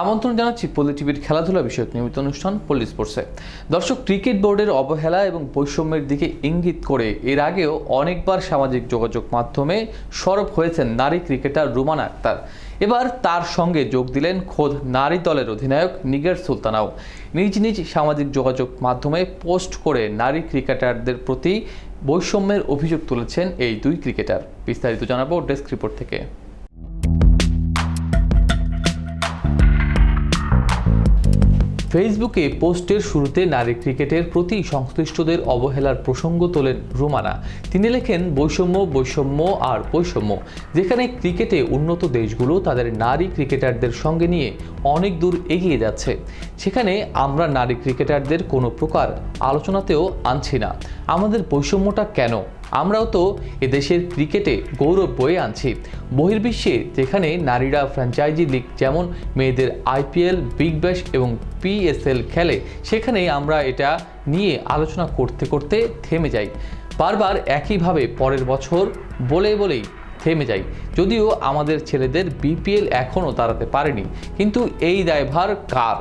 আমন্ত্রণ জানাচ্ছি পল্লী টিভির খেলাধুলা বিষয়ক নিয়মিত অনুষ্ঠান পল্লী স্পোর্টসে। দর্শক ক্রিকেট বোর্ডের অবহেলা এবং বৈষম্যের দিকে ইঙ্গিত করে। এর আগেও অনেকবার সামাজিক যোগাযোগ মাধ্যমে সরব হয়েছেন নারী ক্রিকেটার রুমানা আক্তার। এবার তার সঙ্গে যোগ দিলেন খোদ নারী দলের অধিনায়ক নিগার সুলতানাও। নিজ নিজ সামাজিক যোগাযোগ মাধ্যমে পোস্ট করে নারী ক্রিকেটারদের প্রতি বৈষম্যের অভিযোগ তুলেছেন এই দুই ক্রিকেটার। বিস্তারিত জানাব ডেস্ক রিপোর্ট থেকে। ফেসবুকে পোস্টের শুরুতে নারী ক্রিকেটের প্রতি সংশ্লিষ্টদের অবহেলার প্রসঙ্গ তোলেন রুমানা। তিনি লেখেন, বৈষম্য বৈষম্য আর বৈষম্য, যেখানে ক্রিকেটে উন্নত দেশগুলো তাদের নারী ক্রিকেটারদের সঙ্গে নিয়ে অনেক দূর এগিয়ে যাচ্ছে। সেখানে আমরা নারী ক্রিকেটারদের কোনো প্রকার আলোচনাতেও আনছি না। আমাদের বৈষম্যটা কেন আমরাও তো এদেশের ক্রিকেটে গৌরব বয়ে আনছি। বহির্বিশ্বে যেখানে নারীরা ফ্র্যাঞ্চাইজি লিগ যেমন মেয়েদের আইপিএল, বিগ ব্যাশ এবং পিএসএল খেলে, সেখানে আমরা এটা নিয়ে আলোচনা করতে করতে থেমে যাই। বারবার একইভাবে পরের বছর বলে বলেই থেমে যাই। যদিও আমাদের ছেলেদের বিপিএল এখনও দাঁড়াতে পারেনি, কিন্তু এই দায়ভার কার?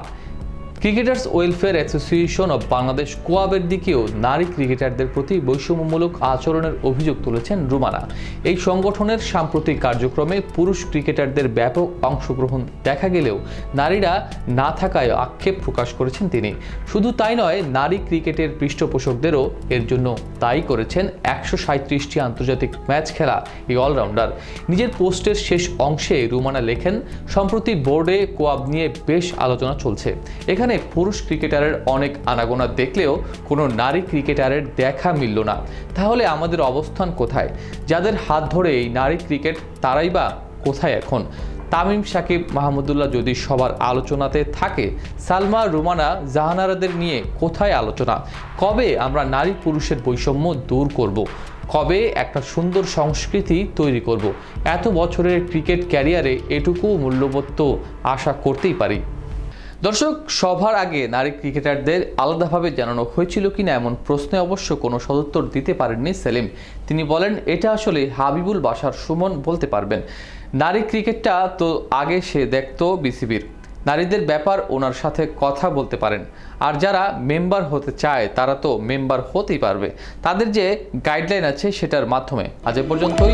Cricketers welfare association of Bangladesh কোয়াবের দিকেও নারী ক্রিকেটারদের প্রতি বৈষম্যমূলক আচরণের অভিযোগ তুলেছেন রুমানা। এই সংগঠনের সাম্প্রতিক কার্যক্রমে পুরুষ ক্রিকেটারদের ব্যাপক অংশগ্রহণ দেখা গেলেও নারীরা না থাকায় আক্ষেপ প্রকাশ করেছেন তিনি। শুধু তাই নয়, নারী ক্রিকেটের পৃষ্ঠপোষকদেরও এর জন্য দায়ী করেছেন একশো সাঁত্রিশটি আন্তর্জাতিক ম্যাচ খেলা, এই অলরাউন্ডার। নিজের পোস্টের শেষ অংশে রুমানা লেখেন, সম্প্রতি বোর্ডে কোয়াব নিয়ে বেশ আলোচনা চলছে। এখানে পুরুষ ক্রিকেটারের অনেক আনাগোনা দেখলেও কোনো নারী ক্রিকেটারের দেখা মিলল না। তাহলে আমাদের অবস্থান কোথায়? যাদের হাত ধরে এই নারী ক্রিকেট তারাই বা কোথায় এখন? তামিম, সাকিব মাহমুদুল্লাহ যদি সবার আলোচনাতে থাকে, সালমা, রুমানা, জাহানারাদের নিয়ে কোথায় আলোচনা? কবে আমরা নারী পুরুষের বৈষম্য দূর করব। কবে একটা সুন্দর সংস্কৃতি তৈরি করব। এত বছরের ক্রিকেট ক্যারিয়ারে এটুকু মূল্যবোধ আশা করতেই পারি। দর্শক, সভার আগে নারী ক্রিকেটারদের আলাদাভাবে জানানো হয়েছিল কিনা এমন প্রশ্নে অবশ্য কোনো সদুত্তর দিতে পারেননি সেলিম। তিনি বলেন, এটা আসলে হাবিবুল বাসার সুমন বলতে পারবেন। নারী ক্রিকেটটা তো আগে সে দেখতো বিসিবির। নারীদের ব্যাপার ওনার সাথে কথা বলতে পারেন। আর যারা মেম্বার হতে চায়, তারা তো মেম্বার হতেই পারবে। তাদের যে গাইডলাইন আছে সেটার মাধ্যমে। আজ এ পর্যন্তই।